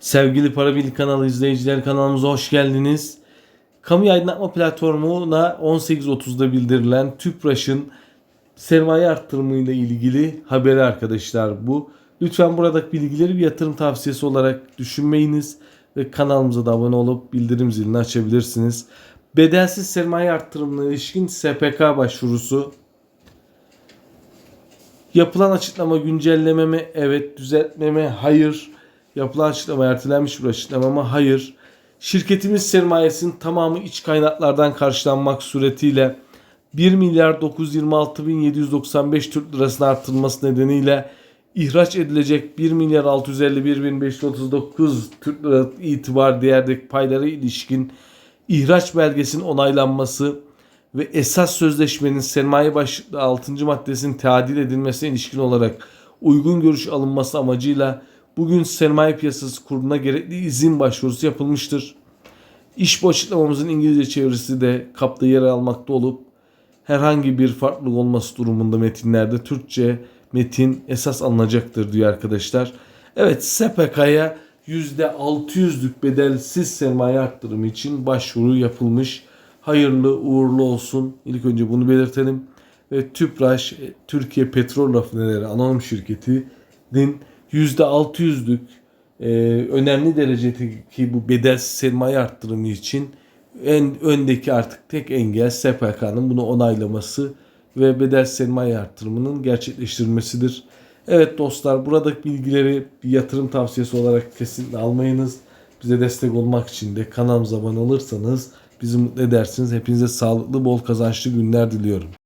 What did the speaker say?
Sevgili Para Birliği kanalı izleyiciler kanalımıza hoş geldiniz. Kamu aydınlatma platformuna 18.30'da bildirilen TÜPRAŞ'ın sermaye arttırımı ile ilgili haberi arkadaşlar bu. Lütfen buradaki bilgileri bir yatırım tavsiyesi olarak düşünmeyiniz ve kanalımıza da abone olup bildirim zilini açabilirsiniz. Bedelsiz sermaye arttırımına ilişkin SPK başvurusu Yapılan açıklama güncelleme mi? Evet. Düzeltme mi? Hayır. Yapılan açıklama ertelenmiş bir açıklama mı? Hayır. Şirketimiz sermayesinin tamamı iç kaynaklardan karşılanmak suretiyle 1 milyar 926 bin 795 Türk lirasına artırılması nedeniyle ihraç edilecek 1 milyar 651 bin 539 Türk lira itibar değerdeki paylara ilişkin ihraç belgesinin onaylanması ve esas sözleşmenin sermaye başlıklı 6. maddesinin tadil edilmesine ilişkin olarak uygun görüş alınması amacıyla bugün sermaye piyasası kuruluna gerekli izin başvurusu yapılmıştır. İş bu açıklamamızın İngilizce çevirisi de kapta yer almakta olup herhangi bir farklılık olması durumunda metinlerde Türkçe metin esas alınacaktır diyor arkadaşlar. Evet SPK'ya %600'lük bedelsiz sermaye arttırımı için başvuru yapılmış. Hayırlı uğurlu olsun. İlk önce bunu belirtelim. Ve TÜPRAŞ Türkiye Petrol Rafineleri Anonim Şirketi'nin %600'lük e, önemli derecedeki bu bedelsiz sermaye arttırımı için en öndeki artık tek engel SPK'nın bunu onaylaması ve bedelsiz sermaye arttırımının gerçekleştirilmesidir. Evet dostlar buradaki bilgileri bir yatırım tavsiyesi olarak kesinlikle almayınız. Bize destek olmak için de kanalımıza abone olursanız bizi mutlu edersiniz. Hepinize sağlıklı bol kazançlı günler diliyorum.